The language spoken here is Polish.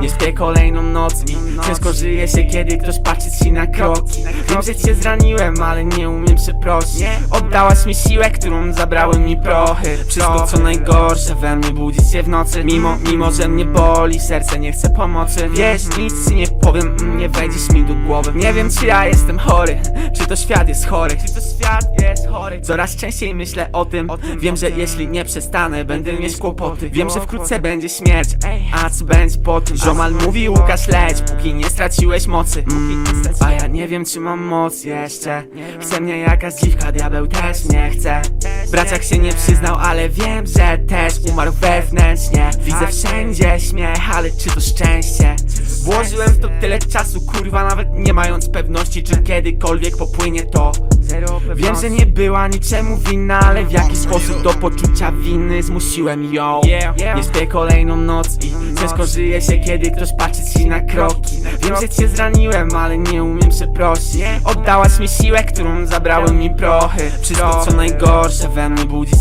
Nie śpię kolejną noc i ciężko żyje się, kiedy ktoś patrzy ci na kroki. Wiem, że cię zraniłem, ale nie umiem przeprosić. Oddałaś mi siłę, którą zabrały mi prochy. Wszystko co najgorsze we mnie budzi się w nocy. Mimo, mimo, że mnie boli, serce nie chce pomocy. Wiesz, nic ci nie powiem, nie wejdziesz mi do głowy. Nie wiem czy ja jestem chory, czy to świat jest chory. Czy to świat jest chory? Coraz częściej myślę o tym, wiem, że jeśli nie przestanę, będę mieć kłopoty. Wiem, że wkrótce będzie śmierć, a co będzie po tym? Ziomal mówi Łukasz leć, póki nie straciłeś mocy. Mm, A ja nie wiem czy mam moc jeszcze. Chce mnie jakaś dziwka, diabeł też mnie chce. Braciak się nie przyznał, ale wiem, że też umarł wewnętrznie. Widzę wszędzie śmiech, ale czy to szczęście? Włożyłem w to tyle czasu, kurwa, nawet nie mając pewności, czy kiedykolwiek popłynie to Wiem, że nie była niczemu winna, ale w jaki sposób do poczucia winy zmusiłem ją. Nie śpię kolejną noc i ciężko żyje się, kiedy ktoś patrzy ci na kroki. Wiem, że cię zraniłem, ale nie umiem przeprosić. Oddałaś mi siłę, którą zabrały mi prochy. Wszystko co najgorsze we mnie budzi